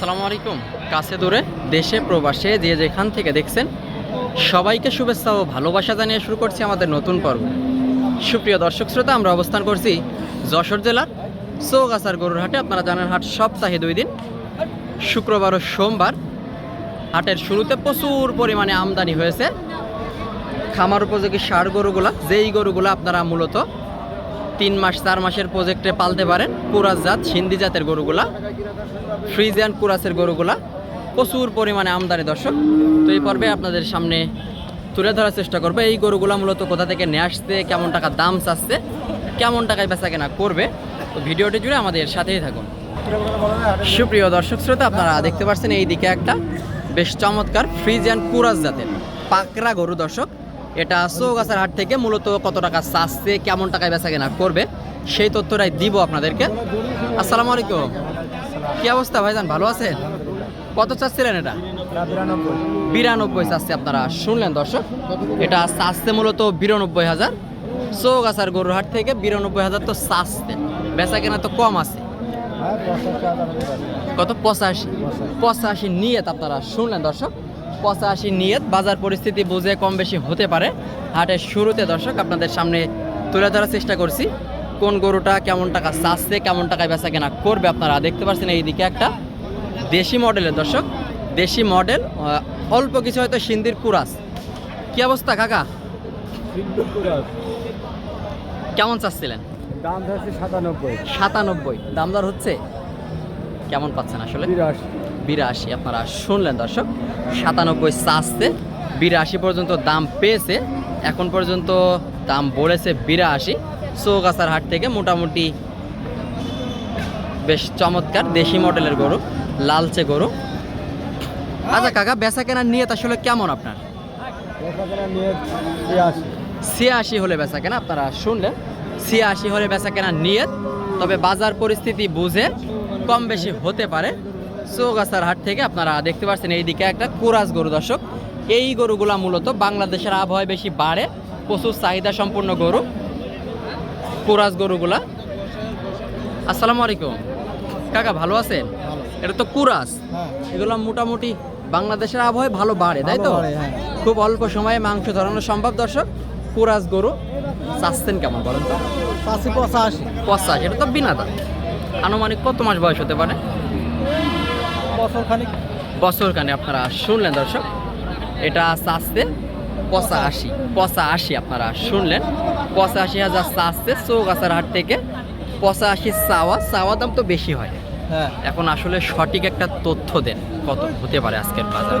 আসসালামু আলাইকুম। কাছে দূরে, দেশে, প্রবাসে, যে যেখান থেকে দেখছেন, সবাইকে শুভেচ্ছা ও ভালোবাসা জানিয়ে শুরু করছি আমাদের নতুন পর্ব। সুপ্রিয় দর্শক শ্রোতা, আমরা অবস্থান করছি যশোর জেলার চৌগাছার গরুর হাটে। আপনারা জানেন, হাট সপ্তাহে দুই দিন, শুক্রবার ও সোমবার। হাটের শুরুতে প্রচুর পরিমাণে আমদানি হয়েছে। খামার উপযোগী সার গরুগুলা, যেই গরুগুলা আপনারা মূলত তিন মাস, চার মাসের প্রজেক্টে পালতে পারেন। কুরাস জাত, সিন্ধি জাতের গরুগুলা ফ্রিজিয়ান কুরাসের গরুগুলা। প্রচুর পরিমাণে আমদানি, দর্শক। তো এই পর্বে আপনাদের সামনে তুলে ধরার চেষ্টা করবে। এই গরুগুলা মূলত কোথা থেকে নিয়ে আসছে, কেমন টাকা দাম চাচ্ছে, কেমন টাকায় বেচা কেনা করবে, তো ভিডিওটি জুড়ে আমাদের সাথেই থাকুন। সুপ্রিয় দর্শক শ্রোতা, আপনারা দেখতে পাচ্ছেন এই দিকে একটা বেশ চমৎকার ফ্রিজিয়ান কুরাস জাতের পাকরা গরু, দর্শক। এটা চৌগাছার হাট থেকে মূলত কত টাকা চাচ্ছে, কেমন টাকায় বেচা কেনা করবে, সেই তথ্যটাই দিব আপনাদেরকে। আসসালামু আলাইকুম। কি অবস্থা ভাইজান, ভালো আছেন? কত চাচ্ছিলেন এটা? বিরানব্বই চাচ্ছে আপনারা, শুনলেন দর্শক? এটা চাচ্ছে মূলত বিরানব্বই হাজার। চৌগাছার গরুর হাট থেকে বিরানব্বই হাজার তো চাচ্ছে, বেচা কেনা তো কম আছে। কত পঁচাশি? পঁচাশি নিয়ত আপনারা শুনলেন দর্শক? পঁচাশি নিয়ত বাজার পরিস্থিতি বুঝে কম বেশি হতে পারে। হাটের শুরুতে দর্শক আপনাদের সামনে তুলে ধরার চেষ্টা করছি। কোন গরুটা কেমন টাকা চাচ্ছে কেমন টাকায় বেচা কেনা করবে আপনারা দেখতে পাচ্ছেন এইদিকে একটা দেশি মডেলের দর্শক। দেশি মডেল অল্প কিছু হয়তো সিন্দির কুরাস। কি অবস্থা কাকা? কেমন চাচ্ছিলেন? দাম ধরছে সাতানব্বই। সাতানব্বই। দামদার হচ্ছে? কেমন পাচ্ছেন আসলে? বিরাশি। আপনারা শুনলেন দর্শক সাতানব্বই চাচ্ছে বিরাশি পর্যন্ত দাম পেয়েছে এখন পর্যন্ত দাম বলেছে বিরাশি। চৌগাছার হাট থেকে মোটামুটি বেশ চমৎকার দেশি মডেলের গরু লালচে গরু। আচ্ছা কাকা বেচা কেনার নিয়ত আসলে কেমন আপনার? ছিয়াশি। হলে বেচা কেনা আপনারা শুনলেন। ছিয়াশি হলে বেচা কেনা নিয়ত তবে বাজার পরিস্থিতি বুঝে কম বেশি হতে পারে। চৌগাছার হাট থেকে আপনারা দেখতে পাচ্ছেন এইদিকে একটা কোরাস গরু দর্শক। এই গরুগুলা মূলত বাংলাদেশের আবহাওয়ায় বেশি বাড়ে প্রচুর চাহিদা সম্পূর্ণ গরু কোরাস গরুগুলা। আসসালামু আলাইকুম। কাকা ভালো আছেন? এটা তো কুরাস। হ্যাঁ। এগুলো মোটামুটি বাংলাদেশের আবহাওয়ায় ভালো বাড়ে তাই তো? হ্যাঁ। খুব অল্প সময়ে মাংস ধরানো সম্ভব দর্শক। কুরাস গরু চাচ্ছেন কেমন বলেন তো? পাঁচশো। পঁচাশি এটা তো বিনা দাম। আনুমানিক কত মাস বয়স হতে পারে? বছরখানে আপনারা শুনলেন দর্শক। এটা চাচ্ছে পঁচাশি পঁচাশি আপনারা শুনলেন। পঁচাশি হাজার চাচ্ছে চৌগাছার হাট থেকে পঁচাশি চাওয়া চাওয়া দাম তো বেশি হয়। হ্যাঁ। এখন আসলে সঠিক একটা তথ্য দেন কত হতে পারে আজকের বাজার।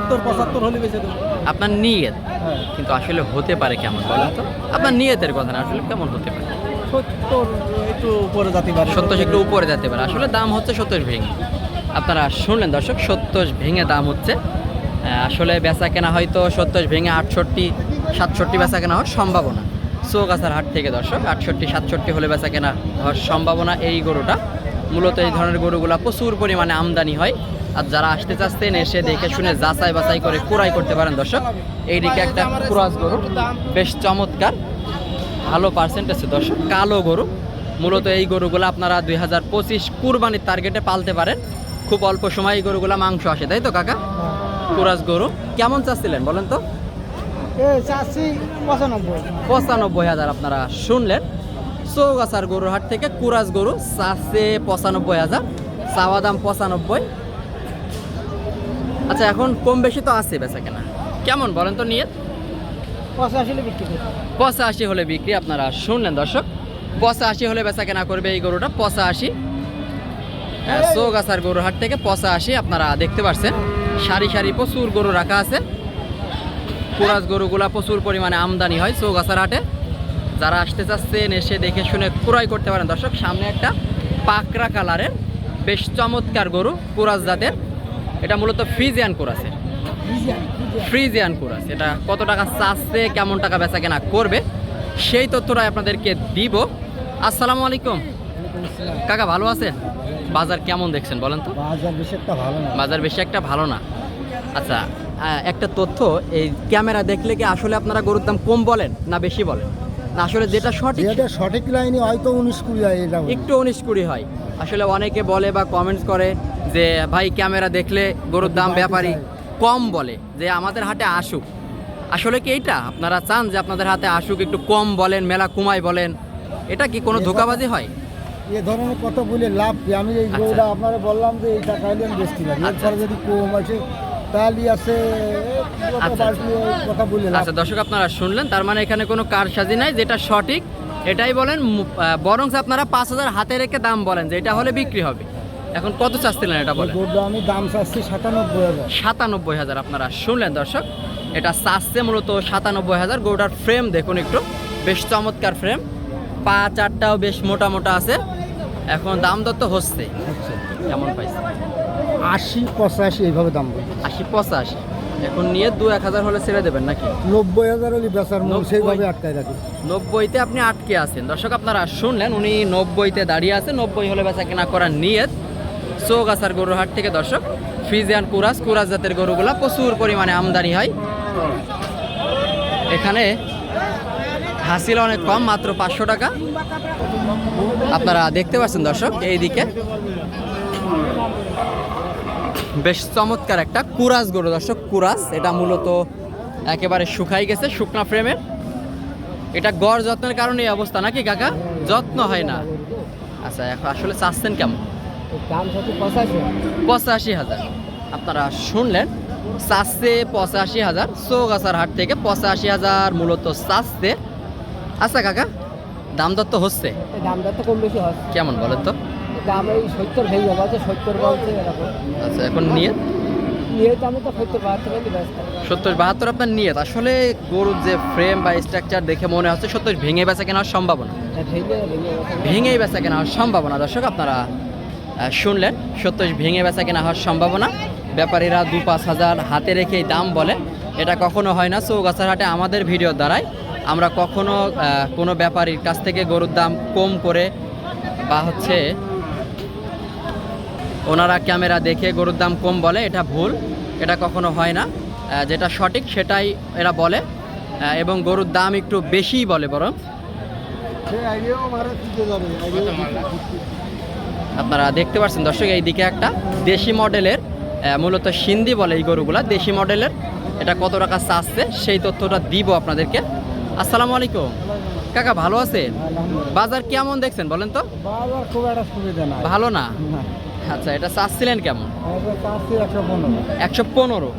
আপনার নিয়ত। হ্যাঁ। কিন্তু আসলে হতে পারে কেমন বলেন তো? আপনার নিয়তের কথা না আসলে কেমন হতে পারে? সত্তর একটু উপরে যেতে পারে। সত্তর একটু উপরে যেতে পারে। আসলে দাম হচ্ছে সত্তর ভেঙে। আপনারা শুনলেন দর্শক, সত্তর ভেঙে দাম হচ্ছে। আসলে বেচা কেনা হয়তো সত্তর ভেঙে আটষট্টি, সাতষট্টি বেচা কেনা হওয়ার সম্ভাবনা। চৌগাছার হাট থেকে দর্শক, আটষট্টি, সাতষট্টি হলে বেচা কেনা হওয়ার সম্ভাবনা এই গরুটা। মূলত এই ধরনের গরুগুলা প্রচুর পরিমাণে আমদানি হয়। আর যারা আসতে চাচ্ছেন, এসে দেখে শুনে যাচাই বাছাই করে কুড়াই করতে পারেন দর্শক। এইদিকে একটা কুরাস গরু, বেশ চমৎকার। ভালো পার্সেন্ট পার্সেন্টেজ দর্শক, কালো গরু। মূলত এই গরুগুলো আপনারা দুই হাজার পঁচিশ কুরবানির টার্গেটে পালতে পারেন। খুব অল্প সময় এই গরুগুলো মাংস আসে তাই তো কাকা? কুরাস গরু। কেমন চাচ্ছিলেন বলেন তো? পঁচানব্বই। হাজার আপনারা শুনলেন। চৌগাছার গরুর হাট থেকে কুরাস গরু চাচ্ছে পঁচানব্বই হাজার চাওয়া দাম পঁচানব্বই। আচ্ছা এখন কম বেশি তো আছে বেচা কেনা। কেমন বলেন তো নিয়ে? পঁচাশি হলে বিক্রি আপনারা শুনলেন দর্শক। পঁচাশি হলে বেচা কেনা করবে এই গরুটা পঁচাশি। চৌগাছার গরুর হাট থেকে পঁচাশি আপনারা দেখতে পাচ্ছেন সারি সারি প্রচুর গরু রাখা আছে। কুরাস গরুগুলা প্রচুর পরিমাণে আমদানি হয় চৌগাছার হাটে। যারা আসতে চাচ্ছেন এসে দেখে শুনে ক্রয় করতে পারেন। দর্শক সামনে একটা পাকরা কালারের বেশ চমৎকার গরু কুরাস জাতের। এটা মূলত ফ্রিজিয়ান কুরাসের ফ্রিজিয়ান কুরাস এটা কত টাকা চাচ্ছে কেমন টাকা বেচা কেনা করবে সেই তথ্যটাই আপনাদেরকে দিব। আসসালামু আলাইকুম। কাকা ভালো আছেন? বাজার কেমন দেখছেন বলেন তো? বাজার বেশি একটা ভালো না। বাজার বেশি একটা ভালো না। আচ্ছা একটা তথ্য এই ক্যামেরা দেখলে কি আসলে আপনারা গরুর দাম কম বলেন না বেশি বলেন? না আসলে যেটা সঠিক যেটা সঠিক লাইনে হয়তো উনিশ কুড়ি হয় এটা একটু উনিশ কুড়ি হয়। আসলে অনেকে বলে বা কমেন্টস করে যে ভাই ক্যামেরা দেখলে গরুর দাম ব্যাপারী কম বলে যে আমাদের হাটে আসুক। আসলে কি এইটা? আপনারা চান যে আপনাদের হাতে আসুক একটু কম বলেন মেলা কুমাই বলেন। এটা কি কোনো ধোকাবাজি হয়? এ ধরনের কথা বলে লাভ কি? আমি এই আচ্ছা। গরুটা আপনারা বললাম যে এই টাকা আমি বেচতে পারি আচ্ছা, এরপরে যদি কম আছে তাহলে আছে কথা আচ্ছা, বলে আচ্ছা দর্শক আপনারা শুনলেন তার মানে এখানে কোনো কারসাজি নাই যেটা সঠিক এটাই বলেন বরং আপনারা পাঁচ হাজার হাতে রেখে দাম বলেন যে এটা হলে বিক্রি হবে। এখন কত চাচ্ছিলেন এটা বলেন? আমি দাম চাচ্ছি সাতানব্বই হাজার। সাতানব্বই হাজার আপনারা শুনলেন দর্শক। এটা চাচ্ছে মূলত সাতানব্বই হাজার। গরুটার ফ্রেম দেখুন একটু বেশ চমৎকার ফ্রেম পা চারটাও বেশ মোটা মোটা আছে। এখন দাম দর তো হচ্ছে। আচ্ছা। কেমন পাইছে আশি পঁচাশি এইভাবে দাম আশি পঁচাশি। এখন নিয়ে দু এক হাজার হলে ছেড়ে দেবেন নাকি? নব্বই হাজার হলে বেচার সেইভাবে আটকায় রাখি। নব্বইতে আপনি আটকে আছেন। দর্শক আপনারা শুনলেন উনি নব্বইতে দাঁড়িয়ে আছে। নব্বই হলে বেচা কেনা করার নিয়ত। চৌগাছার গরুর হাট থেকে দর্শক ফ্রিজিয়ান কুরাস কুরাস জাতের গরুগুলা প্রচুর পরিমাণে আমদানি হয়। এখানে হাসিল অনেক কম, মাত্র পাঁচশো টাকা। আপনারা দেখতে পাচ্ছেন দর্শক, এইদিকে। বেশ চমৎকার একটা কুরাস গরু দর্শক, কুরাস। এটা মূলত একেবারে শুকাই গেছে শুকনা ফ্রেমের এটা গড় যত্নের কারণে এই অবস্থা নাকি, কাকা? যত্ন হয় না। আচ্ছা এখন আসলে চাচ্ছেন কেমন? পঁচাশি হাজার। আপনারা শুনলেন, চাচ্ছে পঁচাশি হাজার। চৌগাছার হাট থেকে পঁচাশি হাজার মূলত চাচ্ছে। আচ্ছা কাকা? দাম দর তো হচ্ছে। দামটা তো কম বেশি হয় কেমন বলেন তো? দাম এই সত্তর ভেঙে বলছে সত্তর বলছে এরকম। আচ্ছা এখন নিয়ে? নিয়ে তো আমি তো সত্তর বাহাত্তর সত্তর বাহাত্তর আপনার নিয়ত আসলে গরুর যে ফ্রেম বা স্ট্রাকচার দেখে মনে হচ্ছে সত্তর ভেঙে বেচা কেনার সম্ভাবনা। ভেঙে ভেঙে ভেঙেই বেচা কেনা হওয়ার সম্ভাবনা। দর্শক আপনারা শুনলেন সত্তর ভেঙে বেচা কেনা হওয়ার সম্ভাবনা। ব্যাপারীরা দু পাঁচ হাজার হাতে রেখেই দাম বলে। এটা কখনো হয় না চৌগাছার হাটে আমাদের ভিডিও দ্বারাই। আমরা কখনো কোনো ব্যাপারীর কাছ থেকে গরুর দাম কম করে বা হচ্ছে ওনারা ক্যামেরা দেখে গরুর দাম কম বলে, এটা ভুল, এটা কখনো হয় না। যেটা সঠিক সেটাই এরা বলে এবং গরুর দাম একটু বেশিই বলে বরং। আপনারা দেখতে পাচ্ছেন দর্শক এই দিকে একটা দেশি মডেলের মূলত সিন্ধি বলে এই গরুগুলা, দেশি মডেলের, এটা কত টাকা চাচ্ছে, সেই তথ্যটা দিব আপনাদেরকে। আসসালামু আলাইকুম। কাকা ভালো আছে বাজার কেমন দেখছেন বলেন তো? বাজার খুব একটা সুবিধা নাই। ভালো না? না। আচ্ছা এটা চাচ্ছিলেন কেমন? একশো পনেরো।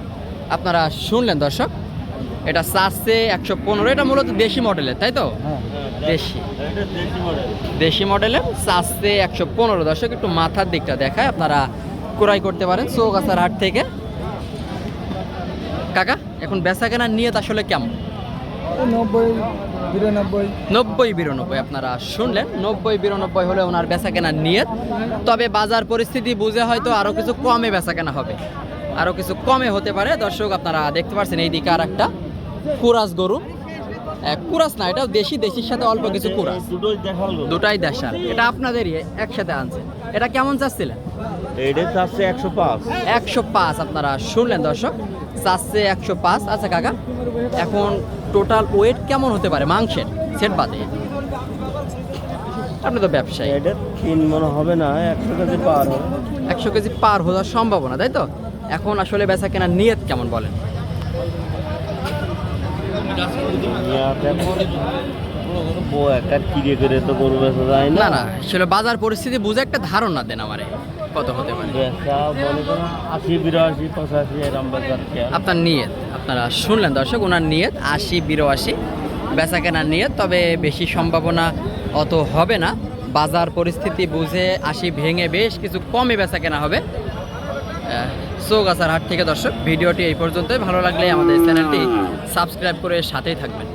আপনারা শুনলেন দর্শক? এটা চাচ্ছে একশো পনেরো। এটা মূলত দেশি মডেলের তাই তো? হ্যাঁ। দেশি। দেশি মডেলের চাচ্ছে একশো পনেরো। দর্শক একটু মাথার দিকটা দেখায় আপনারা ক্রয় করতে পারেন চৌগাছার হাট থেকে। কাকা এখন বেচা কেনার নিয়ত আসলে কেমন? নব্বই বিরানব্বই। নব্বই বিরানব্বই আপনারা শুনলেন। নব্বই বিরানব্বই হলে ওনার বেচা কেনার নিয়ত। তবে বাজার পরিস্থিতি বুঝে হয়তো আরও কিছু কমে বেচা কেনা হবে। আরও কিছু কমে হতে পারে। দর্শক আপনারা দেখতে পাচ্ছেন এইদিকে আর একটা কুরাস গরু। কুরাস না এটা দেশি দেশির সাথে অল্প কিছু কুরাস। দুটোই দেখাল দুটাই দেশাল। এটা আপনাদেরই একসাথে আনছে। এটা কেমন চাচ্ছিলেন? চাচ্ছে একশো পাঁচ। একশো পাঁচ আপনারা শুনলেন দর্শক। চাচ্ছে একশো পাঁচ। আচ্ছা কাকা? এখন টোটাল ওয়েট কেমন হতে পারে মাংসের? সেট বাদে। আপনি তো ব্যবসায়ী। এটা তিন মনে হবে না একশো কেজি পার হবে। একশো কেজি পার হওয়ার সম্ভাবনা তাই তো? এখন আসলে বেচা কেনার নিয়ত কেমন বলেন? না। না আসলে বাজার পরিস্থিতি বুঝে একটা ধারণা দেন আমারে কত হতে পারে। আপনার নিয়ত? আপনারা শুনলেন দর্শক, ওনার নিয়ত আশি, বিরাশি বেচা কেনার নিয়ত, তবে বেশি সম্ভাবনা অত হবে না। বাজার পরিস্থিতি বুঝে আশি ভেঙে বেশ কিছু কমে বেচা কেনা হবে চৌগাছার হাট থেকে দর্শক, ভিডিওটি এই পর্যন্তই। ভালো লাগলে আমাদের চ্যানেলটি সাবস্ক্রাইব করে সাথেই থাকবেন।